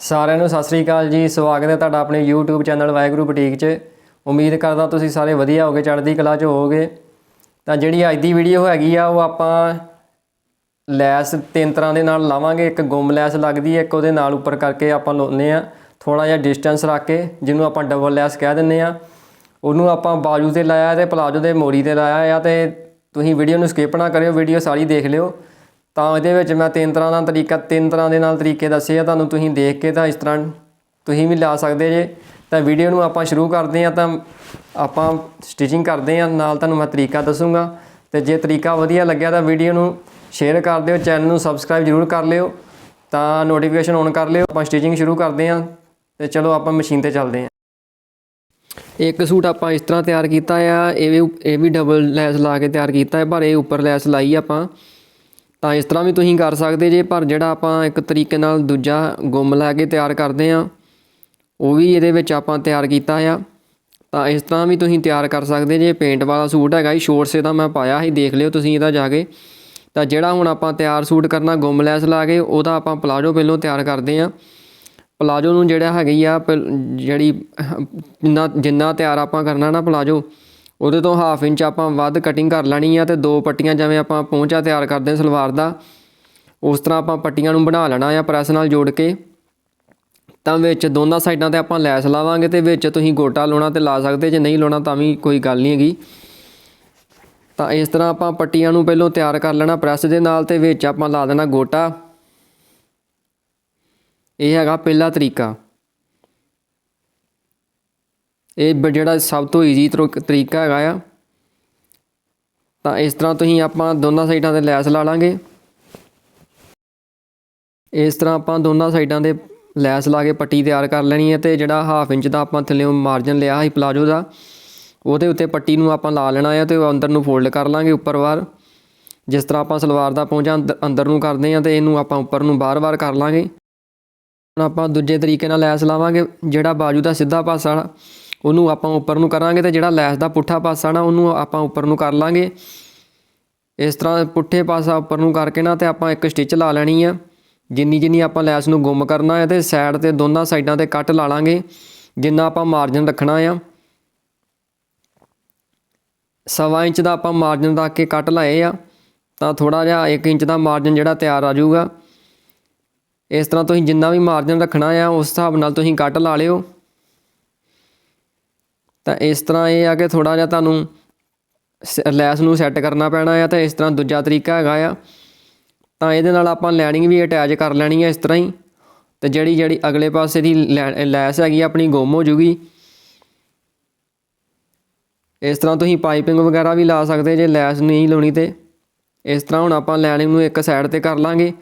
ਸਾਰਿਆਂ ਨੂੰ ਸਤਿ ਸ੍ਰੀ ਅਕਾਲ ਜੀ, ਸਵਾਗਤ ਹੈ ਤੁਹਾਡਾ ਆਪਣੇ YouTube ਚੈਨਲ ਵਾਹਿਗੁਰੂ ਬੁਟੀਕ 'ਚ। ਉਮੀਦ ਕਰਦਾ ਤੁਸੀਂ ਸਾਰੇ ਵਧੀਆ ਹੋਗੇ, ਚੜ੍ਹਦੀ ਕਲਾ 'ਚ ਹੋਵੋਗੇ। ਤਾਂ ਜਿਹੜੀ ਅੱਜ ਦੀ ਵੀਡੀਓ ਹੈਗੀ ਆ, ਉਹ ਆਪਾਂ ਲੈਸ ਤਿੰਨ ਤਰ੍ਹਾਂ ਦੇ ਨਾਲ ਲਾਵਾਂਗੇ। ਇੱਕ ਗੁੰਮ ਲੈਸ ਲੱਗਦੀ ਹੈ, ਇੱਕ ਉਹਦੇ ਨਾਲ ਉੱਪਰ ਕਰਕੇ ਆਪਾਂ ਲਾਉਂਦੇ ਆ ਥੋੜਾ ਜਿਹਾ ਡਿਸਟੈਂਸ ਰੱਖ ਕੇ, ਜਿਹਨੂੰ ਆਪਾਂ ਡਬਲ ਲੈਸ ਕਹਿ ਦਿੰਦੇ ਆ ਉਹਨੂੰ ਆਪਾਂ ਬਾਜੂ ਤੇ ਲਾਇਆ ਤੇ ਪਲਾਜੋ ਦੇ ਮੋਰੀ ਤੇ ਲਾਇਆ ਆ ਤੇ ਤੁਸੀਂ ਵੀਡੀਓ ਨੂੰ ਸਕਿਪ ਨਾ ਕਰਿਓ ਵੀਡੀਓ ਸਾਰੀ ਦੇਖ ਲਿਓ। ਤਾਂ ਇਹਦੇ ਵਿੱਚ ਮੈਂ ਤਿੰਨ ਤਰ੍ਹਾਂ ਦਾ ਤਰੀਕਾ, ਤਿੰਨ ਤਰ੍ਹਾਂ ਦੇ ਨਾਲ ਤਰੀਕੇ ਦੱਸੇ ਆ, ਤੁਹਾਨੂੰ ਤੁਸੀਂ ਦੇਖ ਕੇ ਤਾਂ ਇਸ ਤਰ੍ਹਾਂ ਤੁਸੀਂ ਵੀ ਲਾ ਸਕਦੇ ਜੇ। ਤਾਂ ਵੀਡੀਓ ਨੂੰ ਆਪਾਂ ਸ਼ੁਰੂ ਕਰਦੇ ਆ ਤਾਂ ਆਪਾਂ ਸਟਿਚਿੰਗ ਕਰਦੇ ਆ ਨਾਲ ਤੁਹਾਨੂੰ ਮੈਂ ਤਰੀਕਾ ਦੱਸੂਗਾ। ਤੇ ਜੇ ਤਰੀਕਾ ਵਧੀਆ ਲੱਗਿਆ ਤਾਂ ਵੀਡੀਓ ਨੂੰ ਸ਼ੇਅਰ ਕਰ ਦਿਓ ਚੈਨਲ ਨੂੰ ਸਬਸਕ੍ਰਾਈਬ ਜ਼ਰੂਰ ਕਰ ਲਿਓ। ਤਾਂ ਨੋਟੀਫਿਕੇਸ਼ਨ ਔਨ ਕਰ ਲਿਓ, ਆਪਾਂ ਸਟਿਚਿੰਗ ਸ਼ੁਰੂ ਕਰਦੇ ਆ ਤੇ ਚਲੋ ਆਪਾਂ ਮਸ਼ੀਨ ਤੇ ਚੱਲਦੇ ਆ ਇੱਕ ਸੂਟ ਆਪਾਂ ਇਸ ਤਰ੍ਹਾਂ ਤਿਆਰ ਕੀਤਾ ਆ, ਇਹ ਵੀ ਇਹ ਵੀ ਡਬਲ ਲੈਸ ਲਾ ਕੇ ਤਿਆਰ ਕੀਤਾ ਹੈ, ਪਰ ਇਹ ਉੱਪਰ ਲੈਸ ਲਾਈ ਆਪਾਂ। ਤਾਂ ਇਸ ਤਰ੍ਹਾਂ ਵੀ ਤੁਸੀਂ ਕਰ ਸਕਦੇ ਜੇ, ਪਰ ਜਿਹੜਾ ਆਪਾਂ ਇੱਕ ਤਰੀਕੇ ਨਾਲ ਦੂਜਾ ਗੁੰਮ ਲਾ ਕੇ ਤਿਆਰ ਕਰਦੇ ਆ ਉਹ ਵੀ ਇਹਦੇ ਵਿੱਚ ਆਪਾਂ ਤਿਆਰ ਕੀਤਾ ਆ। ਤਾਂ ਇਸ ਤਰ੍ਹਾਂ ਵੀ ਤੁਸੀਂ ਤਿਆਰ ਕਰ ਸਕਦੇ ਜੇ ਪੇਂਟ ਵਾਲਾ ਸੂਟ ਹੈਗਾ ਹੀ ਸ਼ੋਰਟ ਸੇ ਦਾ ਮੈਂ ਪਾਇਆ ਸੀ, ਦੇਖ ਲਿਓ ਤੁਸੀਂ ਇਹਦਾ ਜਾ ਕੇ। ਤਾਂ ਜਿਹੜਾ ਹੁਣ ਆਪਾਂ ਤਿਆਰ ਸੂਟ ਕਰਨਾ, ਗੁੰਮ ਲੈਸ ਲਾ ਕੇ, ਉਹਦਾ ਆਪਾਂ ਪਲਾਜੋ ਪਹਿਲੋਂ ਤਿਆਰ ਕਰਦੇ ਆ ਪਲਾਜੋ ਨੂੰ ਜਿਹੜਾ ਹੈਗੀ ਆ, ਪਹਿਲ- ਜਿਹੜੀ ਜਿੰਨਾ ਜਿੰਨਾ ਤਿਆਰ ਆਪਾਂ ਕਰਨਾ ਨਾ ਪਲਾਜੋ ਉਹਦੇ ਤੋਂ ਹਾਫ ਇੰਚ ਆਪਾਂ ਵੱਧ ਕਟਿੰਗ ਕਰ ਲੈਣੀ ਆ ਤੇ ਦੋ ਪੱਟੀਆਂ ਜਿਵੇਂ ਆਪਾਂ ਪਹੁੰਚਾ ਤਿਆਰ ਕਰਦੇ ਹਾਂ ਸਲਵਾਰ ਦਾ, ਉਸ ਤਰ੍ਹਾਂ ਆਪਾਂ ਪੱਟੀਆਂ ਨੂੰ ਬਣਾ ਲੈਣਾ ਆ ਪ੍ਰੈਸ ਨਾਲ ਜੋੜ ਕੇ। ਤਾਂ ਵਿੱਚ ਦੋਨਾਂ ਸਾਈਡਾਂ ਤੇ ਆਪਾਂ ਲੈਸ ਲਾਵਾਂਗੇ ਤੇ ਵਿੱਚ ਤੁਸੀਂ ਗੋਟਾ ਲਾਉਣਾ ਤੇ ਲਾ ਸਕਦੇ ਜੇ ਨਹੀਂ ਲਾਉਣਾ ਤਾਂ ਵੀ ਕੋਈ ਗੱਲ ਨਹੀਂ ਹੈਗੀ। ਤਾਂ ਇਸ ਤਰ੍ਹਾਂ ਆਪਾਂ ਪੱਟੀਆਂ ਨੂੰ ਪਹਿਲਾਂ ਤਿਆਰ ਕਰ ਲੈਣਾ ਪ੍ਰੈਸ ਦੇ ਨਾਲ ਤੇ ਵਿੱਚ ਆਪਾਂ ਲਾ ਦੇਣਾ ਗੋਟਾ। ਇਹ ਹੈਗਾ ਪਹਿਲਾ ਤਰੀਕਾ। ਇਹ ਬ- ਜਿਹੜਾ ਸਭ ਤੋਂ ਈਜ਼ੀ ਤਰੀਕਾ ਹੈਗਾ ਆ। ਤਾਂ ਇਸ ਤਰ੍ਹਾਂ ਤੁਸੀਂ ਆਪਾਂ ਦੋਨਾਂ ਸਾਈਡਾਂ ਤੇ ਲੈਸ ਲਾ ਲਾਂਗੇ। ਇਸ ਤਰ੍ਹਾਂ ਆਪਾਂ ਦੋਨਾਂ ਸਾਈਡਾਂ ਦੇ ਲੈਸ ਲਾ ਕੇ ਪੱਟੀ ਤਿਆਰ ਕਰ ਲੈਣੀ ਹੈ ਤੇ ਜਿਹੜਾ ਹਾਫ ਇੰਚ ਦਾ ਆਪਾਂ ਥੱਲੇੋਂ ਮਾਰਜਨ ਲਿਆ ਸੀ ਪਲਾਜੋ ਦਾ, ਉਹਦੇ ਉੱਤੇ ਪੱਟੀ ਨੂੰ ਆਪਾਂ ਲਾ ਲੈਣਾ ਹੈ ਤੇ ਉਹ ਅੰਦਰ ਨੂੰ ਫੋਲਡ ਕਰ ਲਾਂਗੇ ਉੱਪਰ ਵਾਰ। ਜਿਸ ਤਰ੍ਹਾਂ ਆਪਾਂ ਸਲਵਾਰ ਦਾ ਪਹੁੰਚਾ ਅੰਦ- ਅੰਦਰ ਨੂੰ ਕਰਦੇ ਹਾਂ ਤੇ ਇਹਨੂੰ ਆਪਾਂ ਉੱਪਰ ਨੂੰ ਬਾਰ-ਬਾਰ ਕਰ ਲਾਂਗੇ। ਹੁਣ ਆਪਾਂ ਦੂਜੇ ਤਰੀਕੇ ਨਾਲ ਲੈਸ ਲਾਵਾਂਗੇ, ਜਿਹੜਾ ਬਾਜੂ ਦਾ ਸਿੱਧਾ ਪਾਸਾ ਉਹਨੂੰ ਆਪਾਂ ਉੱਪਰ ਨੂੰ ਕਰਾਂਗੇ ਤੇ ਜਿਹੜਾ ਲੈਸ ਦਾ ਪੁੱਠਾ ਪਾਸਾ ਨਾ, ਉਹਨੂੰ ਆਪਾਂ ਉੱਪਰ ਨੂੰ ਕਰ ਲਾਂਗੇ। ਇਸ ਤਰ੍ਹਾਂ ਪੁੱਠੇ ਪਾਸਾ ਉੱਪਰ ਨੂੰ ਕਰਕੇ ਨਾ ਤੇ ਆਪਾਂ ਇੱਕ ਸਟਿਚ ਲਾ ਲੈਣੀ ਆ। ਜਿੰਨੀ ਜਿੰਨੀ ਆਪਾਂ ਲੈਸ ਨੂੰ ਗੁੰਮ ਕਰਨਾ ਹੈ ਤੇ ਸਾਈਡ ਤੇ ਦੋਨਾਂ ਸਾਈਡਾਂ ਤੇ ਕੱਟ ਲਾ ਲਾਂਗੇ, ਜਿੰਨਾ ਆਪਾਂ ਮਾਰਜਨ ਰੱਖਣਾ ਆ। ਸਵਾ ਇੰਚ ਦਾ ਆਪਾਂ ਮਾਰਜਨ ਰੱਖ ਕੇ ਕੱਟ ਲਾਏ ਆ, ਤਾਂ ਥੋੜਾ ਜਿਹਾ 1 ਇੰਚ ਦਾ ਮਾਰਜਨ ਜਿਹੜਾ ਤਿਆਰ ਆ ਜਾਊਗਾ। ਇਸ ਤਰ੍ਹਾਂ ਤੁਸੀਂ ਜਿੰਨਾ ਵੀ ਮਾਰਜਨ ਰੱਖਣਾ ਆ, ਉਸ ਹਿਸਾਬ ਨਾਲ ਤੁਸੀਂ ਕੱਟ ਲਾ ਲਿਓ। ਤਾਂ ਇਸ ਤਰ੍ਹਾਂ ਇਹ ਆ ਕਿ ਥੋੜਾ ਜਿਹਾ ਤੁਹਾਨੂੰ ਸ- ਲੈਸ ਨੂੰ ਸੈੱਟ ਕਰਨਾ ਪੈਣਾ ਆ ਤਾਂ ਇਸ ਤਰ੍ਹਾਂ ਦੂਜਾ ਤਰੀਕਾ ਹੈਗਾ ਆ। ਤਾਂ ਇਹਦੇ ਨਾਲ ਆਪਾਂ ਲਾਈਨਿੰਗ ਵੀ ਅਟੈਚ ਕਰ ਲੈਣੀ ਹੈ ਇਸ ਤਰ੍ਹਾਂ ਹੀ। ਤੇ ਜਿਹੜੀ ਜਿਹੜੀ ਅਗਲੇ ਪਾਸੇ ਦੀ ਲੈ- ਲੈਸ ਹੈਗੀ ਆਪਣੀ ਗੁੰਮ ਹੋ ਜੂਗੀ। ਇਸ ਤਰ੍ਹਾਂ ਤੁਸੀਂ ਪਾਈਪਿੰਗ ਵਗੈਰਾ ਵੀ ਲਾ ਸਕਦੇ ਜੇ ਲੈਸ ਨਹੀਂ ਲਾਉਣੀ ਤੇ। ਇਸ ਤਰ੍ਹਾਂ ਹੁਣ ਆਪਾਂ ਲਾਈਨਿੰਗ ਨੂੰ ਇੱਕ ਸਾਈਡ ਤੇ ਕਰ ਲਾਂਗੇ।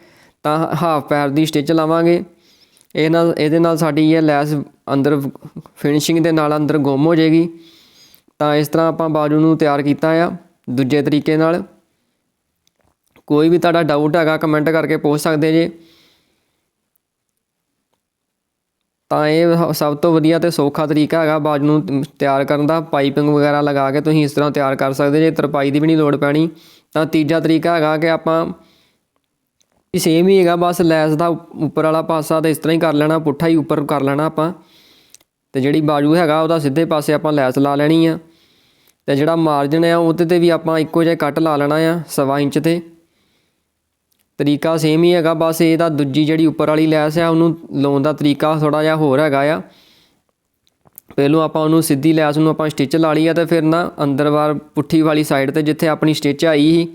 ਤਾਂ ਹਾਫ ਪੈਰ ਦੀ ਸਟਿਚ ਲਾਵਾਂਗੇ। ਇਹ ਨਾਲ, ਇਹਦੇ ਨਾਲ ਸਾਡੀ ਇਹ ਲੈਸ ਅੰਦਰ ਫਿਨਿਸ਼ਿੰਗ ਦੇ ਨਾਲ ਅੰਦਰ ਗੁੰਮ ਹੋ ਜਾਏਗੀ। ਤਾਂ ਇਸ ਤਰ੍ਹਾਂ ਆਪਾਂ ਬਾਜੂ ਨੂੰ ਤਿਆਰ ਕੀਤਾ ਆ ਦੂਜੇ ਤਰੀਕੇ ਨਾਲ। ਕੋਈ ਵੀ ਤੁਹਾਡਾ ਡਾਊਟ ਹੈਗਾ ਕਮੈਂਟ ਕਰਕੇ ਪੁੱਛ ਸਕਦੇ ਜੇ। ਤਾਂ ਇਹ ਸਭ ਤੋਂ ਵਧੀਆ ਤੇ ਸੌਖਾ ਤਰੀਕਾ ਹੈਗਾ ਬਾਜੂ ਨੂੰ ਤਿਆਰ ਕਰਨ ਦਾ। ਪਾਈਪਿੰਗ ਵਗੈਰਾ ਲਗਾ ਕੇ ਤੁਸੀਂ ਇਸ ਤਰ੍ਹਾਂ ਤਿਆਰ ਕਰ ਸਕਦੇ ਜੇ, ਤਰਪਾਈ ਦੀ ਵੀ ਨਹੀਂ ਲੋੜ ਪੈਣੀ। ਤਾਂ ਤੀਜਾ ਤਰੀਕਾ ਹੈਗਾ ਕਿ ਆਪਾਂ ਇਹ ਸੇਮ ਹੀ ਹੈਗਾ, ਬਸ ਲੈਸ ਦਾ ਉੱਪਰ ਵਾਲਾ ਪਾਸਾ ਤਾਂ ਇਸ ਤਰ੍ਹਾਂ ਹੀ ਕਰ ਲੈਣਾ, ਪੁੱਠਾ ਹੀ ਉੱਪਰ ਕਰ ਲੈਣਾ ਆਪਾਂ। ਤੇ ਜਿਹੜੀ ਬਾਜੂ ਹੈਗਾ, ਉਹਦਾ ਸਿੱਧੇ ਪਾਸੇ ਆਪਾਂ ਲੈਸ ਲਾ ਲੈਣੀ ਆ। ਤੇ ਜਿਹੜਾ ਮਾਰਜਨ ਆ, ਉਹਦੇ ਤੇ ਵੀ ਆਪਾਂ ਇੱਕੋ ਜਿਹਾ ਕੱਟ ਲਾ ਲੈਣਾ ਆ, ਸਵਾ ਇੰਚ ਤੇ। ਤਰੀਕਾ ਸੇਮ ਹੀ ਹੈਗਾ, ਬਸ ਇਹਦਾ ਦੂਜੀ ਜਿਹੜੀ ਉੱਪਰ ਵਾਲੀ ਲੈਸ ਆ, ਉਹਨੂੰ ਲਾਉਣ ਦਾ ਤਰੀਕਾ ਥੋੜਾ ਜਿਹਾ ਹੋਰ ਹੈਗਾ ਆ। ਪਹਿਲੋਂ ਆਪਾਂ ਉਹਨੂੰ ਸਿੱਧੀ ਲੈਸ ਨੂੰ ਆਪਾਂ ਸਟਿਚ ਲਾ ਲਈ ਆ, ਤੇ ਫਿਰ ਨਾ ਅੰਦਰ ਬਾਹਰ ਪੁੱਠੀ ਵਾਲੀ ਸਾਈਡ ਤੇ ਜਿੱਥੇ ਆਪਣੀ ਸਟਿਚ ਆਈ ਸੀ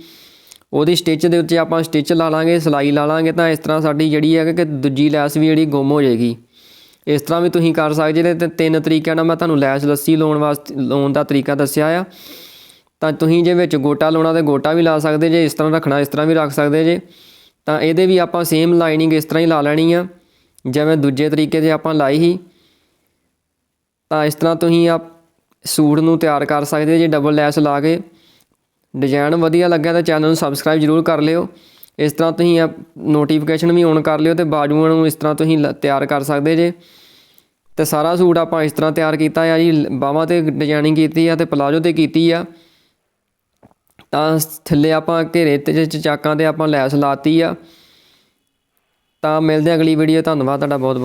ਉਹਦੀ ਸਟਿਚ ਦੇ ਉੱਤੇ ਆਪਾਂ ਸਟਿਚ ਲਾ ਲਾਂਗੇ, ਸਲਾਈ ਲਾ ਲਾਂਗੇ, ਤਾਂ ਇਸ ਤਰ੍ਹਾਂ ਸਾਡੀ ਜਿਹੜੀ ਹੈ ਕਿ ਦੂਜੀ ਲੈਸ ਵੀ ਜਿਹੜੀ ਗੁੰਮ ਹੋ ਜਾਏਗੀ। ਇਸ ਤਰ੍ਹਾਂ ਵੀ ਤੁਸੀਂ ਕਰ ਸਕਦੇ ਜੇ ਤੇ ਤਿੰਨ ਤਰੀਕਿਆਂ ਨਾਲ ਮੈਂ ਤੁਹਾਨੂੰ ਲੈਸ ਲੱਸੀ ਲਾਉਣ ਵਾਸਤੇ, ਲਾਉਣ ਦਾ ਤਰੀਕਾ ਦੱਸਿਆ ਆ। ਤਾਂ ਤੁਸੀਂ ਜੇ ਵਿੱਚ ਗੋਟਾ ਲਾਉਣਾ ਤੇ ਗੋਟਾ ਵੀ ਲਾ ਸਕਦੇ ਜੇ, ਇਸ ਤਰ੍ਹਾਂ ਰੱਖਣਾ, ਇਸ ਤਰ੍ਹਾਂ ਵੀ ਰੱਖ ਸਕਦੇ ਜੇ। ਤਾਂ ਇਹਦੇ ਵੀ ਆਪਾਂ ਸੇਮ ਲਾਈਨਿੰਗ ਇਸ ਤਰ੍ਹਾਂ ਹੀ ਲਾ ਲੈਣੀ ਆ, ਜਿਵੇਂ ਦੂਜੇ ਤਰੀਕੇ ਤੇ ਆਪਾਂ ਲਾਈ ਸੀ। ਤਾਂ ਇਸ ਤਰ੍ਹਾਂ ਤੁਸੀਂ ਆਪ ਸੂਟ ਨੂੰ ਤਿਆਰ ਕਰ ਸਕਦੇ ਜੇ ਡਬਲ ਲੈਸ ਲਾ ਕੇ। ਡਿਜ਼ਾਈਨ ਵਧੀਆ ਲੱਗਿਆ ਤਾਂ ਚੈਨਲ ਨੂੰ ਸਬਸਕ੍ਰਾਈਬ ਜ਼ਰੂਰ ਕਰ ਲਿਓ। ਇਸ ਤਰ੍ਹਾਂ ਤੁਸੀਂ ਆ ਨੋਟੀਫਿਕੇਸ਼ਨ ਵੀ ਔਨ ਕਰ ਲਿਓ ਤੇ ਬਾਜੂਆਂ ਨੂੰ ਇਸ ਤਰ੍ਹਾਂ ਤੁਸੀਂ ਲ- ਤਿਆਰ ਕਰ ਸਕਦੇ ਜੇ। ਤੇ ਸਾਰਾ ਸੂਟ ਆਪਾਂ ਇਸ ਤਰ੍ਹਾਂ ਤਿਆਰ ਕੀਤਾ ਆ ਜੀ ਬਾਹਾਂ ਤੇ ਡਿਜ਼ਾਈਨਿੰਗ ਕੀਤੀ ਆ ਤੇ ਪਲਾਜੋ ਤੇ ਕੀਤੀ ਆ। ਤਾਂ ਥੱਲੇ ਆਪਾਂ ਘੇਰੇ ਤੇ ਚ- ਚਾਕਾਂ ਤੇ ਆਪਾਂ ਲੈਸ ਲਾਤੀ ਆ। ਤਾਂ ਮਿਲਦੇ ਹਾਂ ਅਗਲੀ ਵੀਡੀਓ ਧੰਨਵਾਦ, ਤੁਹਾਡਾ ਬਹੁਤ ਬਹੁਤ